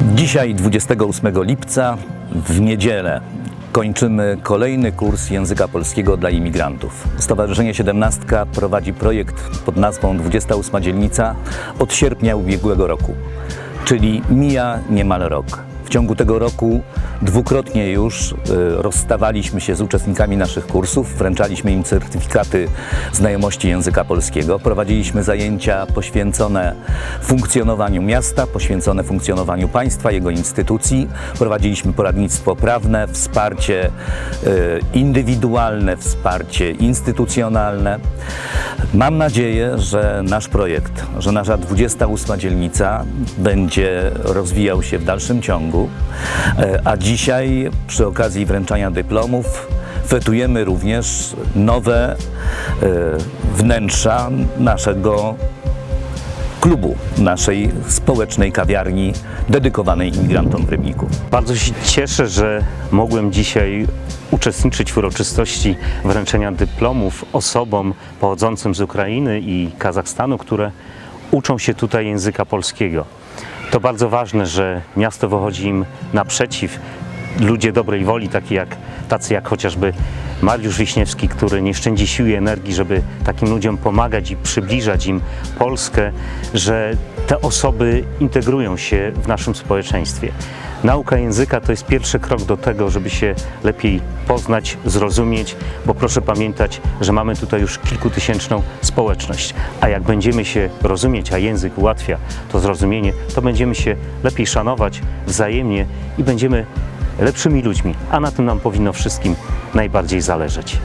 Dzisiaj, 28 lipca, w niedzielę, kończymy kolejny kurs języka polskiego dla imigrantów. Stowarzyszenie Siedemnastka prowadzi projekt pod nazwą 28 dzielnica od sierpnia ubiegłego roku, czyli mija niemal rok. Ciągu tego roku dwukrotnie już y, rozstawaliśmy się z uczestnikami naszych kursów, wręczaliśmy im certyfikaty znajomości języka polskiego, prowadziliśmy zajęcia poświęcone funkcjonowaniu miasta, poświęcone funkcjonowaniu państwa, jego instytucji, prowadziliśmy poradnictwo prawne, wsparcie y, indywidualne, wsparcie instytucjonalne. Mam nadzieję, że nasz projekt, że nasza 28 dzielnica będzie rozwijał się w dalszym ciągu, E, a dzisiaj przy okazji wręczania dyplomów fetujemy również nowe e, wnętrza naszego klubu, naszej społecznej kawiarni dedykowanej imigrantom w Rybniku. Bardzo się cieszę, że mogłem dzisiaj uczestniczyć w uroczystości wręczenia dyplomów osobom pochodzącym z Ukrainy i Kazachstanu, które uczą się tutaj języka polskiego. To bardzo ważne, że miasto wychodzi im naprzeciw. Ludzie dobrej woli, taki jak, tacy jak chociażby Mariusz Wiśniewski, który nie szczędzi sił i energii, żeby takim ludziom pomagać i przybliżać im Polskę, że te osoby integrują się w naszym społeczeństwie. Nauka języka to jest pierwszy krok do tego, żeby się lepiej poznać, zrozumieć, bo proszę pamiętać, że mamy tutaj już kilkutysięczną społeczność. A jak będziemy się rozumieć, a język ułatwia to zrozumienie, to będziemy się lepiej szanować wzajemnie i będziemy lepszymi ludźmi, a na tym nam powinno wszystkim najbardziej zależeć.